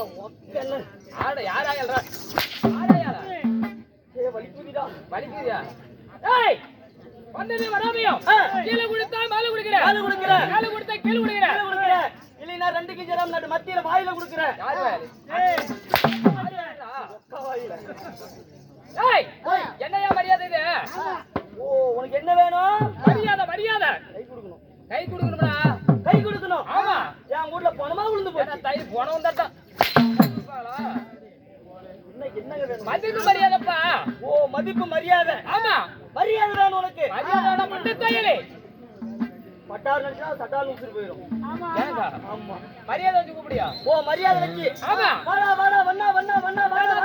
ஆட யாரா எல்றா? ஆடா யாரா? ஏ வலிக்குதிடா வலிக்குதியா ஏய்! வந்தது வராமையோ? ஆ. கீழே கொடுத்தா மேல குடுக்குற. மேல குடுக்குற. மேல கொடுத்தா கீழே குடுக்குற. கீழ குடுக்குற. இல்லைன்னா ரெண்டு கிஜரம் நடு மத்தியில வாயில குடுக்குற. யார் ஏய்! என்னையா மரியாதை இது? ஓ உனக்கு என்ன வேணும்? மரியாதை மரியாதை. கை கொடுக்கணும். கை கொடுக்கணும்டா. நினைச்சா சட்டால் உசுறு போயிடும் ஏங்கா ஆமா. மரியாதை வச்சு கூப்பிடியா ஓ மரியாதை வச்சு. ஆமா. வாடா வாடா வண்ணா வண்ணா வண்ணா வாடா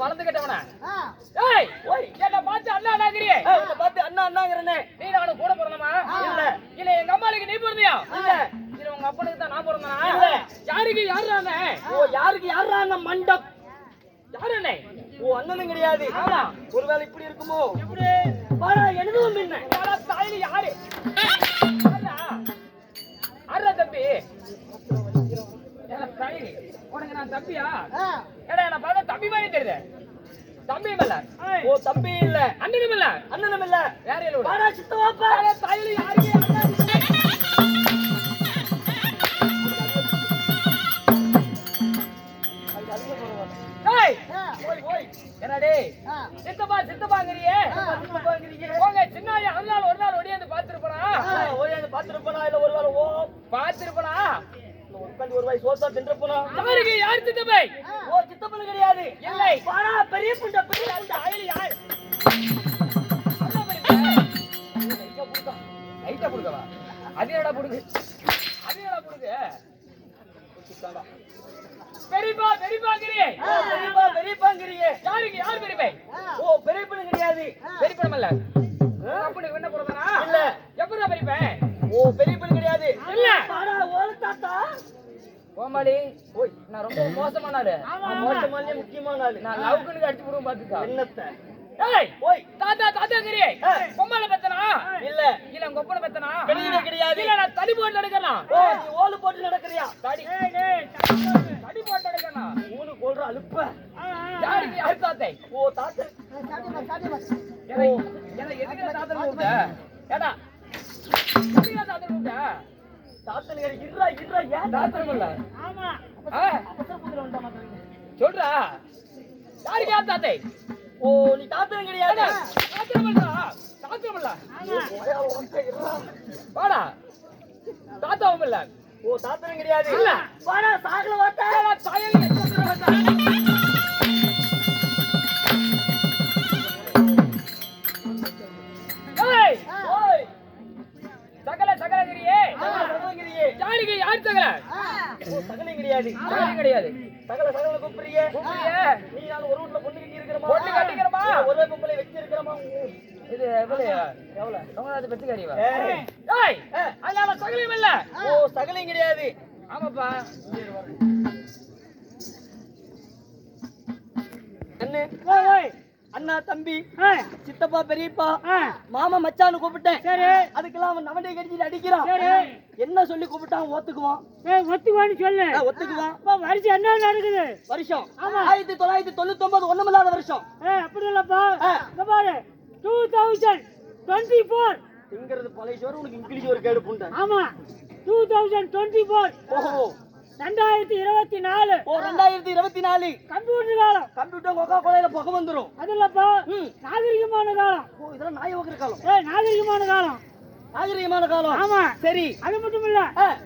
வளர்ந்து கட்டவன? ஏய் ஓய் என்ன பார்த்து அண்ணா அண்ணாங்கிறியே ஏய், உன்னை பார்த்து அண்ணா அண்ணாங்கிறனே நீ நானும் கூட பிறந்தமா இல்ல. இல்ல எங்க அம்மாளுக்கு நீ பிறந்தியா இல்ல. இல்ல உங்க அப்பனுக்கு தான் நான் பிறந்தனா இல்ல. யாருக்கு யாரு அண்ணே ஓ யாருக்கு யாரா அந்த மண்டப் யாரு அண்ணே ஓ அண்ணனும் கிடையாது. ஒருவேளை இப்படி இருக்குமோ? வாடா எழுதுவோம் பின்ன தாயில யாரு? யாரா தம்பி? உனக்கு நான் தம்பியா? ஏடா நான் பார்த்தா தம்பி மாதிரி தெரியுது. தம்பியும் இல்ல ஓ தம்பி இல்ல. அண்ணனும் இல்ல. அண்ணனும் இல்ல. வேற இல்ல வாடா சித்தவாப்பா. தாயில யாருக்கு? ஏய் ஓய் ஓய் என்னடே? சித்தப்பா சித்தப்பாங்கிறியே. போங்க சின்னாய ஒரு நாள் ஒரு நாள் ஒடியாந்து பாத்துருப்பனா ஆ, ஓயாந்து பார்த்திருப்பனா? இல்ல ஒருவேளை ஓ. பாத்துருப்பனா உட்காந்து ஒரு வாய் சோத்தா தின்றப்பனா? யாருக்கு யார் சித்தப்பை? ஓ சித்தப்பனு கிடையாது. இல்லை. பெரிய புண்ட பெரிய புண்ட தாயில யார். லைட்டா புடுங்கவா? அது என்னடா புடுங்க. அது என்னடா புடுங்க. பெரியப்பா பெரியப்பாங்கிறியே. பெரியப்பா பெரியப்பாங்கிறீங்க யாருக்கு யார் பெரியப்பை? ஓ பெரிய பொண்ணு கிடையாது பெரியப்படம் இல்ல அப்படி என்ன பிறந்தனா இல்ல. எப்படா பெரியப்பன் ஓ பெரிய பொண்ணு கிடையாது. இல்ல. தாத்தா. கோமாளி ஓய் நான் ரொம்ப மோசமான ஆளு. மோசமான முக்கியமான ஆளு. நான் லவ்க்குன்னு அடிச்சு விடுவோம் பாத்துக்கா. என்னத்த? ஓய் தாத்தா தாத்தாங்கிறியே ஆ. பொம்மல பெத்தனா? இல்ல. இல்ல உங்க ஒப்பனை பெத்தனா? கிடையாது. இல்ல நான் தடி போட்டு நடக்கலாம் ஓ நீ ஓலு போட்டு நடக்கறியா? தடி. தடி போட்டு நடக்கலாம் ஊனு கொல்ற அலுப்ப. யார் தாத்தை. ஓ. தாத்தா எதுக்கு தாத்தா கூப்பிட்ட? ஏடா எதுக்கு தாத்தா கூப்பிட்ட? இருடா இருடா ஏன் தாத்தா இல்ல ஆமா. மாதிரி சொல்றா. யாருக்கு யார் தாத்தை ஓ நீ தாத்தன் கிடையாது. வாடா. தாத்தாவும் இல்ல. ஓ தாத்தன் கிடையாது இல்ல. வாடா சாகல வாட்டா சகலங்கிறியே யாருக்கு யார் சகல? ஓ சகலம் கிடையாது சகலம் கிடையாது சகல சகல கூப்பிடுறியே. நீ நான் ஒரு வீட்ல பொண்ணு பொண்ணு கட்டிக்கிறோமா? ஒரே பொம்பளை வச்சு இருக்கிறமா இது எவ்வளவு? எவ்வளவு? அவங்க பெத்து கறிவா ஏய். அதனால சகலம் இல்ல. ஓ சகலம் கிடையாது. ஆமாப்பா. அண்ணே அண்ணா தம்பி. சித்தப்பா பெரியப்பா. மாமா மச்சான்னு கூப்பிட்டேன். அதுக்கெல்லாம் அவன் நவண்டை கடிச்சிட்டு அடிக்கிறான். என்ன சொல்லி கூப்பிட்டான்? ஒத்துக்குவான். ஒத்துக்குவான்னு சொல்லு. ஒத்துக்குவான். வருஷம் என்ன நடக்குது? வருஷம். ஆயிரத்தி தொள்ளாயிரத்தி தொண்ணூத்தி ஒன்பது ஒண்ணுமில்லாத வருஷம். அப்படி இல்லப்பா பாரு. டூ தௌசண்ட் டுவெண்ட்டி ஃபோர் திங்கிறது பழைய சோறு உனக்கு இங்கிலீஷ் ஒரு கேடு புண்டை ஆமா. டூ தௌசண்ட் டுவெண்ட்டி ஃபோர் ஓஹோ. ரெண்டாயிரத்தி இருபத்தி நாலு. ஓ ரெண்டாயிரத்தி இருபத்தி நாலு. கம்ப்யூட்டர் காலம். கம்ப்யூட்டர் கொக்கா கோலையில புகை வந்துரும். அது இல்லப்பா ம். நாகரிகமான காலம். ஓ இதெல்லாம் நாய் வகுற காலம். ஏ நாகரிகமான காலம். நாகரிகமான காலம். ஆமா. சரி. அது மட்டும் இல்ல.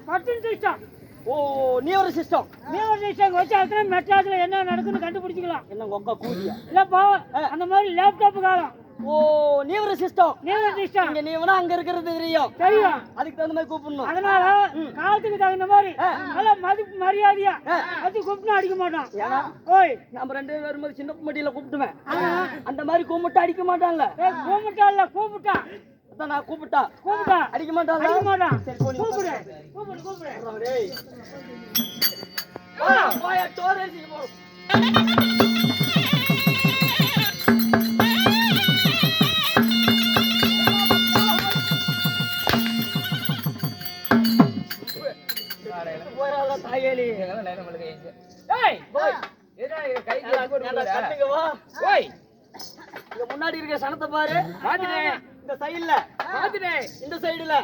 Button system. ஓ நீ ஒரு சிஸ்டம் நியூ சிஸ்டம் வச்சாச்சுன்னா மெட்ராஸ்ல என்ன நடக்குன்னு கண்டுபிடிச்சிக்கலாம். என்ன கொக்கா கூதியா இல்லப்பா அந்த மாதிரி லேப்டாப் காலம். ஓ நீ ஒரு சிஸ்டம் நியூ சிஸ்டம் இங்க நீ வேணா அங்க இருக்கிறது தெரியும். தெரியும். அதுக்கு தகுந்த மாதிரி கூப்பிடணும். அதனால காலத்துக்கு தகுந்த மாதிரி நல்ல மதிப்பு மரியாதையா வச்சு கூப்பிட்டு அடிக்க மாட்டான். ஏன்னா ஓய். நம்ம ரெண்டு பேரும் வரும்போது சின்ன மட்டியில கூப்பிட்டுவேன். அந்த மாதிரி கும்பிட்டு அடிக்க மாட்டான்ல. கூப்பிட்டா இல்ல கூப்பிட்டா. அதான் நான் கூப்பிட்டா. கூப்பிட்டா. அடிக்க மாட்டாளா அடிக்க மாட்டான். சரி கூப்பிடு. கூப்பிடு கூப்பிடு. போடா, போயா, டோர் அடிச்சுட்டு போய். கை இங்க முன்னாடி இருக்கிற சனத்தை பாரு. பாத்துட்டேன். இந்த சைடுல. பாத்துட்டேன். இந்த சைடுல.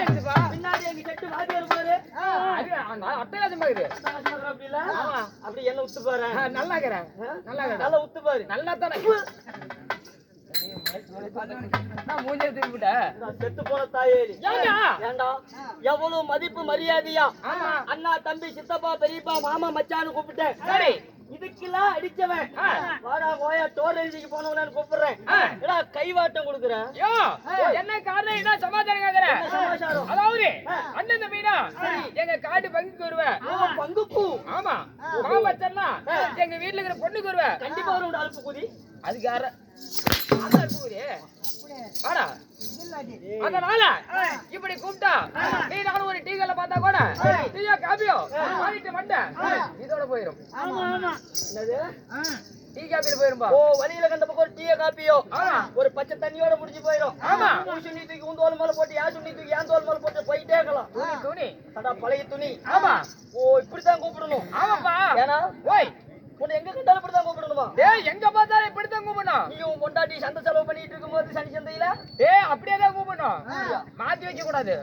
இருக்குப்பா. பின்னாடி எங்க செட்டு வாத்தியார் பாரு. அது, நான் அட்டகாசமா இருக்குது. அப்படி இல்ல. அப்படி என்ன உத்து பாரு. நல்லா இருக்கிறேன். நல்லா. நல்லா உத்து பாரு. நல்லா தானே நான் மூஞ்சே திருப்பிட்டேன் நான் செத்து போன தாயேலி? ஏண்டா? எவ்வளவு மதிப்பு மரியாதையா. அண்ணா தம்பி சித்தப்பா பெரியப்பா மாமா மச்சான்னு கூப்பிட்டேன். சரி. இதுக்கெல்லாம் அடிச்சவன். வாடா போயா டோர் எழுதிக்கு போனவனு கூப்பிடுறேன். ஏடா கைவாட்டம் கொடுக்குறேன்? என்ன காரணம்? என்ன சமாச்சாரம் கேக்குற? என்ன சமாச்சாரம்? அதாவது. அண்ணன் தம்பினா எங்க காட்டு பங்குக்கு வருவேன். பங்குக்கு? ஆமா. மாமச்சன்னா எங்க வீட்டுல இருக்கிற பொண்ணுக்கு வருவேன். கண்டிப்பா வரும் அல்பு குதி அதுக்கு அதனால இப்படி கூப்பிட்டா நீ நானும் ஒரு டீ கல்ல பார்த்தா கூட டீயோ காபியோ வாங்கிட்டு வந்தேன் இதோட போயிரும். ஆமா ஆமா. என்னது? டீ காபியில போயிரும்பா. ஓ வழியில கண்ட பக்கம் ஒரு டீய காப்பியோ. ஒரு பச்சை தண்ணியோட முடிஞ்சு போயிடும் ஆமா. சுண்ணி தூக்கி உன் தோல் மேல போட்டு ஏன் சுண்ணி தூக்கி ஏன் தோல் மேல போட்டு போயிட்டே இருக்கலாம். துணி துணி. அடா பழைய துணி. ஆமா. ஓ இப்படித்தான் கூப்பிடணும். ஆமாப்பா. ஏன்னா ஓய். உன்னை எங்க கண்டாலும் இப்படித்தான் கூப்பிடணுமா? டேய் எங்க பார்த்தாலும் இப்படித்தான் கூப்பிடணும். நீ உன் பொண்டாட்டி சந்தை செலவு பண்ணிட்டு இருக்கும்போது சனி சந்தையில? டேய் அப்படியே தான் கூப்பிடணும் மாத்தி வைக்க கூடாது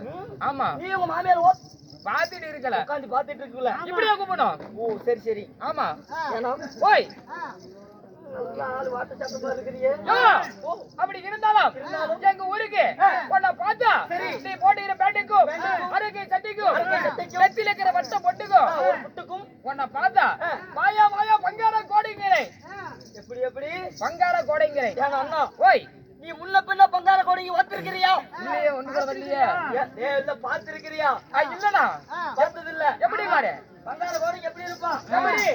ஆமா. நீ உங்க மாமியார் ஓ பாத்துட்டு இருக்கல. உட்காந்து பாத்துட்டு இருக்குல்ல. இப்படியே கூப்பிடணும். ஓ சரி சரி. ஆமா. ஏன்னா ஓய். அப்படி இருந்தாலும் எங்க ஊருக்கு உன்னை பார்த்தா நீ போட்டுக்கிற பேண்ட்டுக்கும் அரைக்கை சட்டைக்கும் நெத்தில இருக்கிற வட்ட பொட்டுக்கும். ஒரு புட்டுக்கும். உன்னை பார்த்தா வாயா வாயா பங்கார கோடைங்கிறே எப்படி எப்படி? பங்கார கோடைங்கிறே அண்ணா. ஓய். நீ முன்ன பின்ன பங்கார கோடிக்கு ஒத்துருக்கிறியா? இல்லையே ஒண்ணு வரலையே. ஏ இல்ல பாத்துருக்கிறியா ஆ, இல்லடா. பார்த்தது இல்ல எப்படி பாரு? பங்கார கோடிக்கு எப்படி இருப்பான்? எப்படி?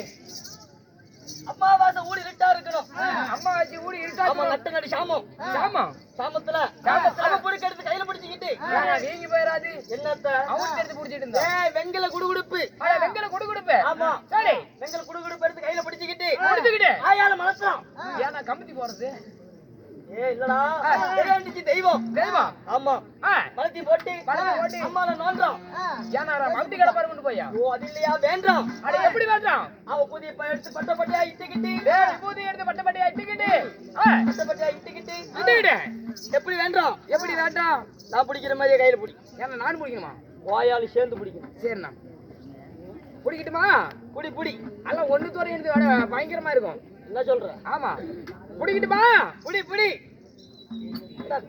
அம்மாவாசை ஊடி விட்டா இருக்கணும். அம்மா வச்சு ஊடி ஆமா நட்டுங்கடி சாமம். சாமா சாமத்துல சாமத்துல. புடிக்க எடுத்து கையில பிடிச்சிக்கிட்டு. வீங்கி போயிடாது என்னத்த? அவன் எடுத்து புடிச்சிட்டு இருந்தா. வெங்கல குடுகுடுப்பு. வெங்கல கொடு கொடுப்ப ஆமா சரி. வெங்கல குடுகுடுப்பு எடுத்து கையில பிடிச்சிக்கிட்டு. கொடுத்துக்கிட்டு ஆயால மனசுறான் ஏன்னா கமிட்டி போறது. ஏ இல்லடா. தெய்வம். தெய்வம். ஆமா. மலத்தி போட்டு போட்டு. அம்மால கமிட்டி கடை பாரு கொண்டு போயா? ஓ அது இல்லையா? வேண்டாம். அட எப்படி வேண்டாம்? அவ புதிய ப- எடுத்து பட்ட பட்டியா இட்டுக்கிட்டு. டேய் பூதி எடுத்து பட்ட பட்டையா இட்டுக்கிட்டு. பட்ட பட்டியா இட்டுக்கிட்டு. இட்டுக்கிட்டு. எப்படி வேண்டாம்? எப்படி வேண்டாம்? நான் பிடிக்கிற மாதிரியே கையில பிடி. ஏன்னா நான் பிடிக்கணுமா? வாயால சேர்ந்து பிடிக்கணும். சரிண்ணா பிடிக்கட்டுமா? புடி புடி. எல்லாம் எடுத்து வேட பயங்கரமா இருக்கும். என்ன சொல்ற? ஆமா. பிடிக்கட்டுமா புடி புடி.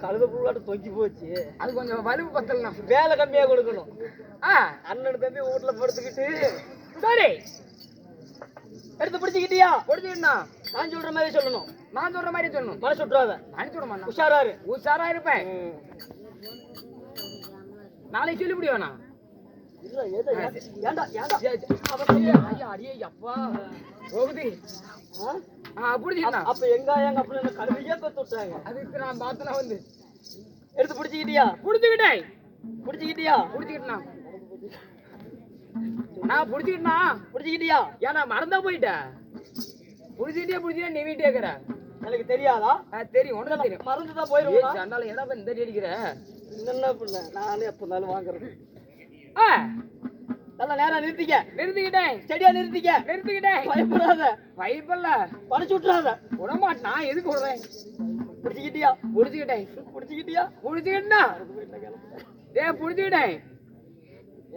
கழுத புள்ளாட்டு தொங்கி போச்சு? அது கொஞ்சம் வலுவு பத்தலண்ணா வேலை கம்மியா கொடுக்கணும். ஆ. அண்ணன் தம்பி வீட்டுல படுத்துக்கிட்டு. சரி. எடுத்து பிடிச்சிக்கிட்டியா? பிடிச்சிக்கிட்டா நான் சொல்ற மாதிரி சொல்லணும். நான் சொல்ற மாதிரி சொல்லணும். மனசு விட்டுறாத. அனுப்பிச்சு விட மாட்டேன் உஷாராரு உஷாரா இருப்பேன். நாளைக்கு சொல்லி முடியும் ஏதோ ஏண்டா ஏண்டா? அடியே அப்பா. போகுது பிடிச்சிக்கிட்டா? அப்ப எங்க எங்க அப்படின்னு கழுவியே பெத்து விட்டாங்க? அதுக்கு நான் பார்த்தனா வந்து. எடுத்து பிடிச்சிக்கிட்டியா? பிடிச்சிக்கிட்டேன் பிடிச்சிக்கிட்டியா? பிடிச்சிக்கிட்டா நான் பிடிச்சிக்கிட்டா பிடிச்சிக்கிட்டியா? ஏன்னா மறந்தா போயிட்டேன் பிடிச்சிட்டே பிடிச்சிட்டே நீ வீட்டு எனக்கு தெரியாதா? தெரியும் உனக்கு தெரியும். மறந்துதான் ஏய், போயிருவோம் என்ன பண்ணி இந்த அடிக்கிற? என்ன பண்ண நானே எப்ப இருந்தாலும் வாங்குறது. ஆ. நல்லா நேரா நிறுத்திக்க. நிறுத்திக்கிட்டேன். செடியா நிறுத்திக்க. நிறுத்திக்கிட்டேன். பயப்படாத. வைப்பல்ல பறிச்சு விட்டுறாத. விடமாட்டேன் நான் எதுக்கு விடுறேன் பிடிச்சிக்கிட்டியா? பிடிச்சிக்கிட்டேன். பிடிச்சிக்கிட்டியா? பிடிச்சிக்கிட்டா ஏ பிடிச்சிக்கிட்டேன்.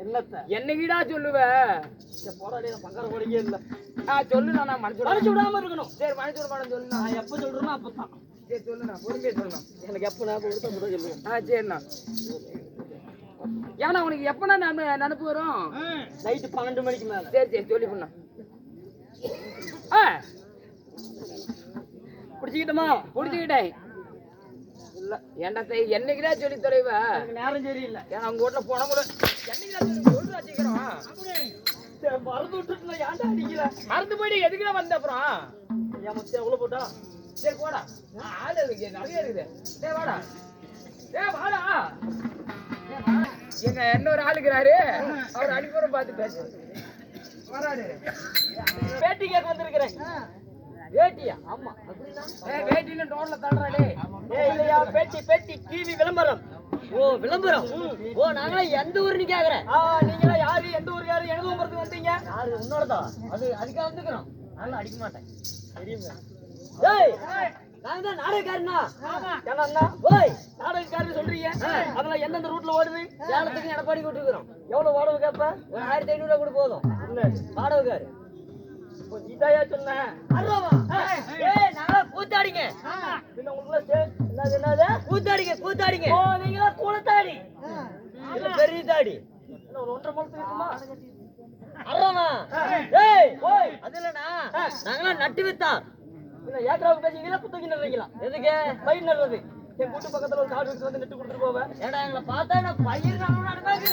என்னத்த? என்னைக்கிடா சொல்லுவ? இந்த போடாடி பங்கார கோடிக்கே இல்ல. ஆ சொல்லு நான் மனசு பறிச்சு விடாம இருக்கணும். சரி மனசு விட மாட்டேன் சொல்லு. நான் எப்ப சொல்றேனோ அப்பதான் சரி சொல்லுண்ணா பொறுமையா சொல்லுண்ணா எனக்கு எப்ப கொடுத்தா கூட சொல்லுவேன் ஆ சரிண்ணா. ஏன்னா உனக்கு எப்பண்ணா நான் நினப்பு வரும். நைட்டு பன்னெண்டு மணிக்கு மேல. சரி சரி சொல்லி பண்ணா ஆ. பிடிச்சிக்கிட்டோமா? பிடிச்சிக்கிட்டேன். இல்ல ஏன்டா என்னைக்குடா சொல்லி தொலைவ? நேரம் சரியில்லை. ஏன்னா உங்க வீட்டுல போன கூட என்னைக்குடா சொல்லி சரி, மறந்து ஏன்டா அடிக்கல மறந்து போயிட்டு எதுக்குடா வந்த அப்புறம்? என் மச்சம் எவ்வளவு போட்டா? சரி போடா. ஆளு இருக்கு நிறைய இருக்குது. சரி வாடா. ஏ வாடா. எங்க இன்னொரு ஆளுக்கிறாரு? அவர் அனுப்புறம் பார்த்து பேசு பேட்டி கேட்க வந்திருக்கிறேன். வேட்டியா? ஆமா. வேட்டின்னு டோன்ல தள்ளுறாடே இல்லையா? பேட்டி பேட்டி டிவி விளம்பரம். ஓ விளம்பரம். ஓ நாங்களாம் எந்த ஊருன்னு கேக்குறேன். நீங்களா யாரு? எந்த ஊர் யாரு? எனது வந்தீங்க. யாரு? உன்னோடதா? அது அதுக்காக வந்துக்கிறோம். அதெல்லாம் அடிக்க மாட்டேன். தெரியுமே. நாங்க தான் நாடகக்காரனா ஏன்னா ஓய் நாடகக்காரர் சொல்றீங்க? அதெல்லாம் எந்தெந்த ரூட்ல ஓடுது? சேலத்துக்கு எடப்பாடி கூட்டுக்கிறோம் எவ்வளவு வாடகை கேப்ப? ஒரு ஆயிரத்தி ஐநூறு ரூபா கூட போதும். வாடகைக்காரு. இதாயா சொன்னேன் கூத்தாடிங்க. என்னது என்னது? கூத்தாடிங்க கூத்தாடிங்க. நீங்களா கூலத்தாடி? இது பெரிய தாடி ஒன்றரை மாசத்துக்கு இருக்குமா? அருவாமா ஏய், நாங்களாம் நட்டு வித்தான் பின்ன ஏக்கராவுக்கு பேசிங்களா குத்தகை நடுறீங்களா எதுக்கு? பயிர் நடுறது என் கூட்டு பக்கத்துல ஒரு காடு வச்சு வந்து நட்டு கொடுத்துட்டு போவேன். ஏடா எங்களை பார்த்தா நான் பயிர் நடணும் நடக்காது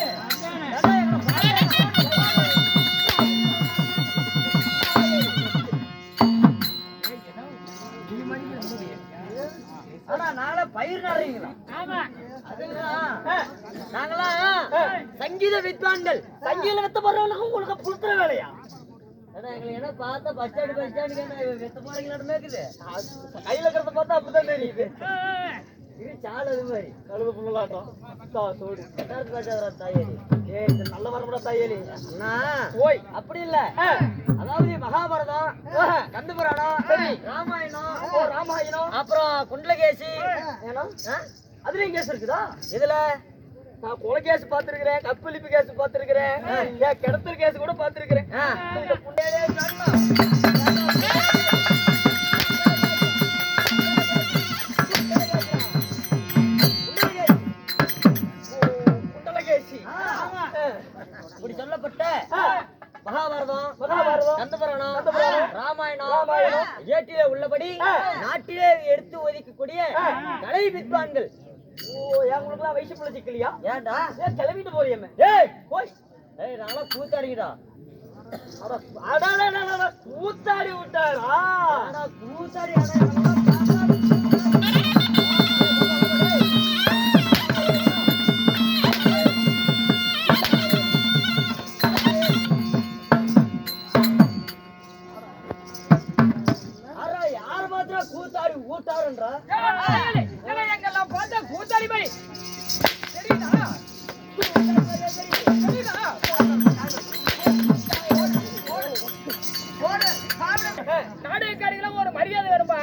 ஆனா பயிர் நடுறீங்களா? அதுதான் நாங்களாம் சங்கீத வித்வான்கள். சங்கியில வெத்த போறவனுக்கு உங்களுக்கு புளுத்துற வேலையா? என்ன பார்த்தா பஸ் ஸ்டாண்டு பஸ் ஸ்டாண்டுக்கு வெத்த இருக்குது கையில இருக்கிறத பார்த்தா அப்படிதான் தெரியுது. இது சால் அது மாதிரி. கழுது புள்ளலாட்டம் சோடு பேசாதரா இது நல்ல வரமுடா தாயேலி. அண்ணா ஓய். அப்படி இல்ல. அதாவது மகாபாரதம். கந்த புராணம் ராமாயணம். ராமாயணம். அப்புறம் குண்டலகேசி? அதுலயும் கேஸ் இருக்குதா? இதுல நான் கொலை கேஸ் பாத்துருக்கிறேன் கற்பழிப்பு கேஸ் பாத்துருக்கிறேன் ஏன் கிடத்தல் கேஸ் கூட பாத்துருக்கிறேன் இப்படி சொல்லப்பட்ட. மகாபாரதம் மகாபாரதம், கந்த புராணம் கந்தபுராணம், ராமாயணம் ஏட்டிலே உள்ளபடி. நாட்டிலே எடுத்து ஒதுக்கக்கூடிய கலை வித்வான்கள் ஓ எங்களுக்குலாம் வயசு பிள்ளை சிக்கலையா ஏன்டா? ஏன் கிளம்பிட்டு போறியமே ஏய்! போய். ஏய் நாங்களா கூத்தாடிங்கடா கூத்தாடி விட்டாரா? கூத்தாடி? கூத்தாடி ஊட்டாருன்றா தெரியுதா தெரியுதா நாடகக்காரிகளும் ஒரு மரியாதை வேணும்பா.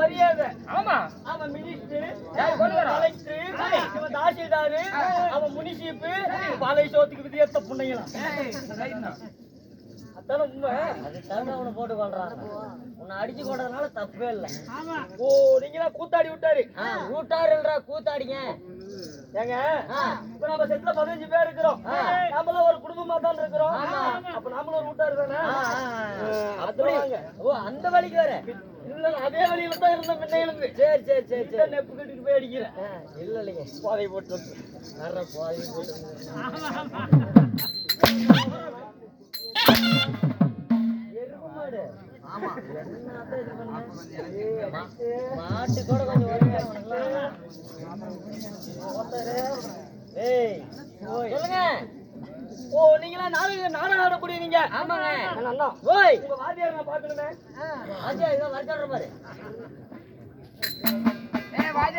மரியாதை ஆமா அவன் மினிஸ்டர் தாசில்தாரு அவன் முனிசிப்பு பாலை சோத்துக்கு விதியத்த புண்ணைங்களாம் அதான உண்மை? அது தகுந்த அவனை போட்டு கொள்றான் உன்னை அடிச்சு கொண்டதுனால தப்பே இல்ல. ஓ நீங்களா கூத்தாடி விட்டாரு? ஆ, ஊட்டாருன்றா கூத்தாடிங்க. ஏங்க. இப்ப நம்ம செட்ல பதினஞ்சு பேர் இருக்கிறோம். நாமளும் ஒரு குடும்பமா தான் இருக்கிறோம். அப்ப நாமளும் ஒரு கூட்டாரு தானே. அப்படி. ஓ அந்த வழிக்கு இல்ல அதே வழியில தான் இருந்த முன்ன இருந்து சரி சரி சரி சரி. நெப்பு கட்டிட்டு போய் அடிக்கிறேன் இல்ல இல்லைங்க. பாதை போட்டு. வர்ற போட்டு மாட்டு கூட கொஞ்சம் சொல்லுங்க. ஓ நீங்களா நாடகம் நாடகம் ஆடக்கூடிய நீங்க? ஆமாங்க. அண்ணா ஓய். உங்க வாத்தியார் நான் பாக்கணுமே ஆச்சா இதை வரச்சாடுற பாரு.